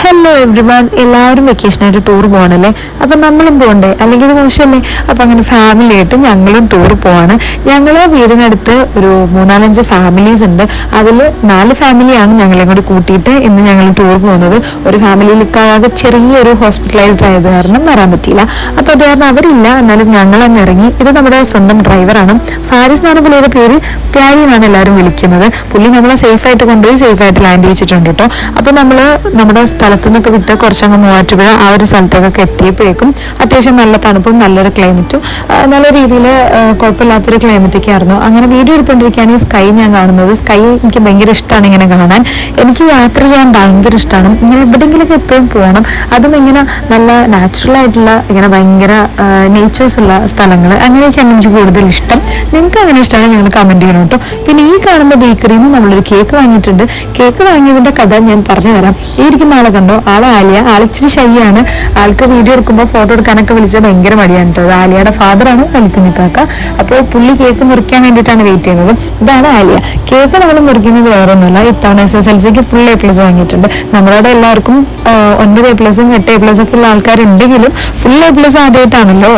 Hello everyone എല്ലാവരും വെക്കേഷനായിട്ട് tour പോകണല്ലേ? അപ്പം നമ്മളും പോകണ്ടേ അല്ലെങ്കിൽ ഇത് മോശമല്ലേ? അപ്പം അങ്ങനെ ഫാമിലി ആയിട്ട് ഞങ്ങളും ടൂർ പോവാണ്. ഞങ്ങൾ വീടിനടുത്ത് ഒരു മൂന്നാലഞ്ച് ഫാമിലീസ് ഉണ്ട്. അതിൽ നാല് ഫാമിലിയാണ് ഞങ്ങളെ കൂടി കൂട്ടിയിട്ട് ഇന്ന് ഞങ്ങൾ ടൂർ പോകുന്നത്. ഒരു ഫാമിലിയിൽ കാകെ ചെറിയൊരു ഹോസ്പിറ്റലൈസ്ഡ് ആയത് കാരണം വരാൻ പറ്റിയില്ല. അപ്പോൾ അത് കാരണം അവരില്ല. എന്നാലും ഞങ്ങൾ അങ്ങ് ഇറങ്ങി. ഇത് നമ്മുടെ സ്വന്തം ഡ്രൈവറാണ് ഫാരിസ് എന്നാണ് പുള്ളിയുടെ പേര് പ്യാരി എന്നാണ് എല്ലാവരും വിളിക്കുന്നത്. പുള്ളി നമ്മളെ സേഫായിട്ട് കൊണ്ടുപോയി സേഫായിട്ട് ലാൻഡ് ചെയ്യിച്ചിട്ടുണ്ട് കേട്ടോ. അപ്പോൾ നമ്മൾ നമ്മുടെ സ്ഥലത്തു നിന്നൊക്കെ വിട്ട് കുറച്ചങ്ങ് മൂവാറ്റുപുഴ ആ ഒരു സ്ഥലത്തേക്കൊക്കെ എത്തിയപ്പോഴേക്കും അത്യാവശ്യം നല്ല തണുപ്പും നല്ലൊരു ക്ലൈമറ്റും നല്ല രീതിയിൽ കുഴപ്പമില്ലാത്തൊരു ക്ലൈമറ്റൊക്കെ ആയിരുന്നു. അങ്ങനെ വീഡിയോ എടുത്തുകൊണ്ടിരിക്കുകയാണ് ഈ സ്കൈ ഞാൻ കാണുന്നത്. സ്കൈ എനിക്ക് ഭയങ്കര ഇഷ്ടമാണ് ഇങ്ങനെ കാണാൻ. എനിക്ക് യാത്ര ചെയ്യാൻ ഭയങ്കര ഇഷ്ടമാണ് ഇങ്ങനെ എവിടെയെങ്കിലുമൊക്കെ എപ്പോഴും പോകണം. അതും ഇങ്ങനെ നല്ല നാച്ചുറൽ ആയിട്ടുള്ള ഇങ്ങനെ ഭയങ്കര നേച്ചേഴ്സ് ഉള്ള സ്ഥലങ്ങൾ അങ്ങനെയൊക്കെയാണ് എനിക്ക് കൂടുതൽ ഇഷ്ടം. നിങ്ങൾക്ക് അങ്ങനെ ഇഷ്ടമാണ് ഞങ്ങൾ കമന്റ് ചെയ്യണം കേട്ടോ. പിന്നെ ഈ കാണുന്ന ബേക്കറിയിൽ നിന്ന് നമ്മളൊരു കേക്ക് വാങ്ങിയിട്ടുണ്ട്. കേക്ക് വാങ്ങിയതിന്റെ കഥ ഞാൻ പറഞ്ഞു തരാം ഈ ഇരിക്കുന്ന ആളെ കണ്ടോ? ആൾ ആലിയ. ആളിച്ചിരി ഷൈയാണ് ആൾക്ക് വീഡിയോ എടുക്കുമ്പോൾ ഫോട്ടോ എടുക്കാനൊക്കെ വിളിച്ചാൽ ഭയങ്കര മടിയാണ് കേട്ടോ ആലിയയുടെ ഫാദറാണ് കാക്ക അപ്പോൾ പുള്ളി കേക്ക് മുറിക്കാൻ വേണ്ടിയിട്ടാണ് വെയിറ്റ് ചെയ്യുന്നത്. ഇതാണ് ആലിയ. കേക്ക് നമ്മൾ മുറിക്കുന്നത് വേറൊന്നുമല്ല. ഇത്തവണ എസ് എസ് എൽ സിക്ക് ഫുൾ എ പ്ലസ് വാങ്ങിയിട്ടുണ്ട്. നമ്മളവിടെ എല്ലാവർക്കും ഒൻപത് എ പ്ലസും എട്ട് എ പ്ലസ് ഒക്കെ ഉള്ള ആൾക്കാരുണ്ടെങ്കിലും ഫുൾ എ പ്ലസ് ആദ്യമായിട്ടാണല്ലോ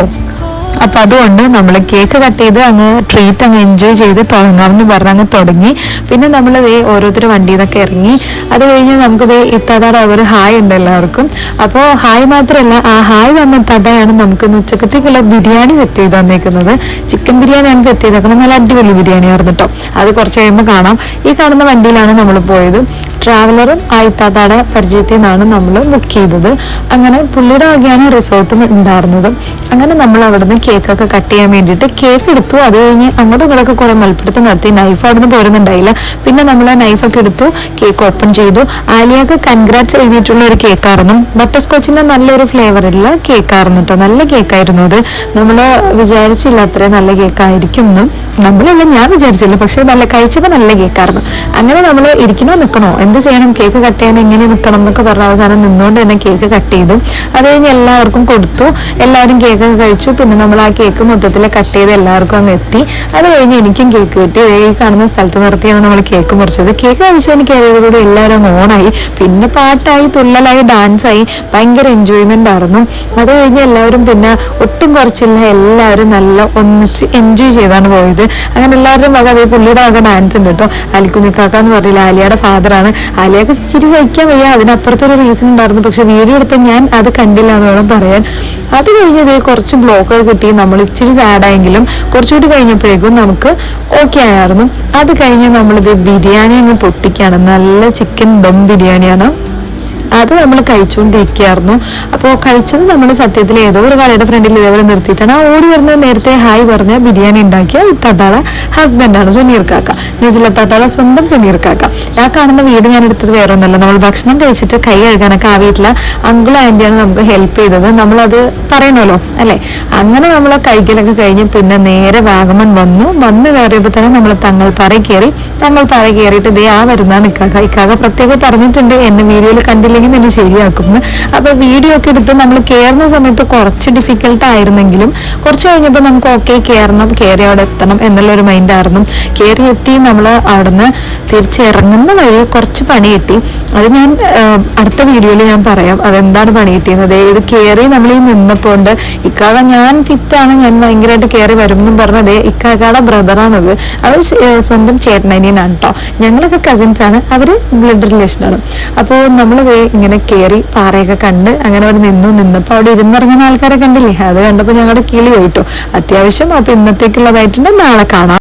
അപ്പൊ അതുകൊണ്ട് നമ്മൾ കേക്ക് കട്ട് ചെയ്ത് അങ്ങ് ട്രീറ്റ് അങ്ങ് എൻജോയ് ചെയ്ത് തുടങ്ങാമെന്ന് പറഞ്ഞ് അങ്ങ് തുടങ്ങി. പിന്നെ നമ്മൾ ഓരോരുത്തർ വണ്ടിയിൽ നിന്നൊക്കെ ഇറങ്ങി. അത് കഴിഞ്ഞ് നമുക്ക് ദേ ഇത്താതാടെ ഒരു ഹായ് ഉണ്ട് എല്ലാവർക്കും. അപ്പോൾ ഹായ് മാത്രമല്ല ആ ഹായ് വന്ന തടയാണ് നമുക്ക് ഇന്ന് ഉച്ചക്കത്തേക്കുള്ള ബിരിയാണി സെറ്റ് ചെയ്ത് തന്നേക്കുന്നത്. ചിക്കൻ ബിരിയാണിയാണ് സെറ്റ് ചെയ്തേക്കുന്നത്. നല്ല അടിപൊളി ബിരിയാണി ആയിരുന്നു കേട്ടോ അത് കുറച്ച് കഴിയുമ്പോൾ കാണാം. ഈ കാണുന്ന വണ്ടിയിലാണ് നമ്മൾ പോയത്. ട്രാവലറും ആ ഇത്താത്താടെ പരിചയത്തിൽ നിന്നാണ് നമ്മൾ ബുക്ക് ചെയ്തത്. അങ്ങനെ പുള്ളിയുടെ വകയാണ് റിസോർട്ടും ഉണ്ടായിരുന്നത്. അങ്ങനെ നമ്മൾ അവിടുന്ന് കേക്കൊക്കെ കട്ട് ചെയ്യാൻ വേണ്ടിയിട്ട് കേക്ക് എടുത്തു. അത് കഴിഞ്ഞ് അങ്ങോട്ടും ഇങ്ങോട്ടൊക്കെ കുറെ മൽപ്പിടുത്തം നടത്തി. നൈഫ് അവിടുന്ന് പോരുന്നുണ്ടായില്ല. പിന്നെ നമ്മൾ ആ നൈഫൊക്കെ എടുത്തു. കേക്ക് ഓപ്പൺ ചെയ്തു. ആലിയക്ക് കൺഗ്രാറ്റ്സ് എഴുതിയിട്ടുള്ള ഒരു കേക്കായിരുന്നു. ബട്ടർ സ്കോച്ചിന്റെ നല്ലൊരു ഫ്ലേവറുള്ള കേക്കായിരുന്നു കേട്ടോ നല്ല കേക്കായിരുന്നു അത്. നമ്മൾ വിചാരിച്ചില്ല അത്രയും നല്ല കേക്കായിരിക്കും എന്നും. നമ്മളല്ല ഞാൻ വിചാരിച്ചില്ല. പക്ഷെ നല്ല കഴിച്ചപ്പോൾ നല്ല കേക്കായിരുന്നു. അങ്ങനെ നമ്മൾ ഇരിക്കണോ നിൽക്കണോ എന്ത് ചെയ്യണം? കേക്ക് കട്ട് ചെയ്യാൻ എങ്ങനെ നിൽക്കണം എന്നൊക്കെ പറഞ്ഞ അവസാനം നിന്നുകൊണ്ട് തന്നെ കേക്ക് കട്ട് ചെയ്തു. അത് കഴിഞ്ഞ് എല്ലാവർക്കും കൊടുത്തു. എല്ലാവരും കേക്കൊക്കെ കഴിച്ചു. പിന്നെ നമ്മൾ ആ കേക്ക് മൊത്തത്തിൽ കട്ട് ചെയ്ത് എല്ലാവർക്കും അങ്ങ് എത്തി. അത് കഴിഞ്ഞ് എനിക്കും കേക്ക് കിട്ടി. ഈ കാണുന്ന സ്ഥലത്ത് നിർത്തിയാണ് നമ്മൾ കേക്ക് മുറിച്ചത്. കേക്ക് കഴിച്ചു എനിക്ക് കയറിയതോടെ എല്ലാവരും അങ്ങ് ഓണായി. പിന്നെ പാട്ടായി തുള്ളലായി ഡാൻസായി ഭയങ്കര എൻജോയ്മെന്റ് ആയിരുന്നു. അത് കഴിഞ്ഞ് എല്ലാവരും പിന്നെ ഒട്ടും കുറച്ചില്ല എല്ലാവരും നല്ല ഒന്നിച്ച് എൻജോയ് ചെയ്താണ് പോയത്. അങ്ങനെ എല്ലാവരുടെയും വക അതേ പുള്ളിയുടെ വക ഡാൻസ് ഉണ്ട് കേട്ടോ. അലിക്കുഞ്ഞിക്കാക്ക എന്ന് പറഞ്ഞില്ല ആലിയയുടെ ഫാദറാണ് ആലിയൊക്കെ ഇച്ചിരി സഹിക്കാൻ വയ്യ അതിനപ്പുറത്തൊരു റീസൺ ഉണ്ടായിരുന്നു. പക്ഷെ വീഡിയോ എടുത്ത് ഞാൻ അത് കണ്ടില്ല എന്ന് വേണം പറയാൻ. അത് കഴിഞ്ഞ് ഇതേ കുറച്ച് ബ്ലോക്ക് കിട്ടി. നമ്മൾ ഇച്ചിരി സാഡായെങ്കിലും കുറച്ചുകൂടി കഴിഞ്ഞപ്പോഴേക്കും നമുക്ക് ഓക്കെ ആയിരുന്നു. അത് കഴിഞ്ഞ് നമ്മളിത് ബിരിയാണി അങ്ങ് പൊട്ടിക്കുകയാണ്. നല്ല ചിക്കൻ ദം ബിരിയാണിയാണ് അത് നമ്മൾ കഴിച്ചുകൊണ്ടിരിക്കുകയായിരുന്നു അപ്പോൾ കഴിച്ചത് നമ്മൾ സത്യത്തിൽ ഏതോ ഒരു കടയുടെ ഫ്രണ്ടിൽ ഇതേപോലെ നിർത്തിയിട്ടാണ്. ആ ഓടി വരുന്നത് നേരത്തെ ഹായ് പറഞ്ഞ ബിരിയാണി ഉണ്ടാക്കിയ ഇത്താത്താള ഹസ്ബൻഡാണ് സുനീർ കാക്ക. ന്യൂസിലത്താത്താടെ സ്വന്തം സുനീർ കാക്ക. ആ കാണുന്ന വീട് ഞാൻ എടുത്തത് വേറെ ഒന്നല്ല. നമ്മൾ ഭക്ഷണം കഴിച്ചിട്ട് കൈ കഴുകാനൊക്കെ ആ വീട്ടിലെ അങ്കിൾ ആന്റിയാണ് നമുക്ക് ഹെൽപ്പ് ചെയ്തത്. നമ്മളത് പറയണമല്ലോ അല്ലേ? അങ്ങനെ നമ്മൾ കഴിക്കലൊക്കെ കഴിഞ്ഞ് പിന്നെ നേരെ വാഗമൺ വന്നു. വന്ന് കയറിയപ്പോൾ തന്നെ നമ്മൾ തങ്ങൾ പറ കയറി. തങ്ങൾ പറ കയറിയിട്ട് ഇതേ ആ വരുന്നതാണ് ഇക്കാക്ക. ഇക്കാക്ക പ്രത്യേകം പറഞ്ഞിട്ടുണ്ട്. എന്നെ വീഡിയോയിൽ കണ്ടില്ലെങ്കിൽ നിന്നെ ശരിയാക്കും അപ്പോൾ വീഡിയോ ഒക്കെ എടുത്ത് നമ്മൾ കയറുന്ന സമയത്ത് കുറച്ച് ഡിഫിക്കൽട്ട് ആയിരുന്നെങ്കിലും കുറച്ച് കഴിഞ്ഞപ്പോൾ നമുക്ക് ഓക്കെ കയറണം കയറി അവിടെ എത്തണം എന്നുള്ള ഒരു മൈൻഡായിരുന്നു കയറി എത്തി നമ്മൾ അവിടുന്ന് തിരിച്ചിറങ്ങുന്ന വഴി കുറച്ച് പണി കിട്ടി. അത് ഞാൻ അടുത്ത വീഡിയോയിൽ ഞാൻ പറയാം. അതെന്താണ് പണി കിട്ടിയത്? ഇത് കയറി നമ്മൾ ഈ നിന്നപ്പോൾ ഉണ്ട് ഇക്കാക ഞാൻ ഫിറ്റാണ് ഞാൻ ഭയങ്കരമായിട്ട് കയറി വരും എന്നും പറഞ്ഞത് ഇക്കാക്കാടെ ബ്രദറാണത് അവർ സ്വന്തം ചേട്ടനനിയനാണ് കേട്ടോ ഞങ്ങളൊക്കെ കസിൻസ് ആണ്. അവർ ബ്ലഡ് റിലേഷൻ ആണ്. അപ്പോൾ നമ്മൾ ഇങ്ങനെ കയറി പാറയൊക്കെ കണ്ട് അങ്ങനെ അവിടെ നിന്നു നിന്നപ്പോൾ അവിടെ ഇരുന്നിറങ്ങുന്ന ആൾക്കാരെ കണ്ടില്ലേ? അത് കണ്ടപ്പോൾ ഞങ്ങളുടെ കിളി പോയിട്ടു. അത്യാവശ്യം അപ്പൊ ഇന്നത്തേക്കുള്ളതായിട്ടുണ്ട്. നാളെ കാണാം.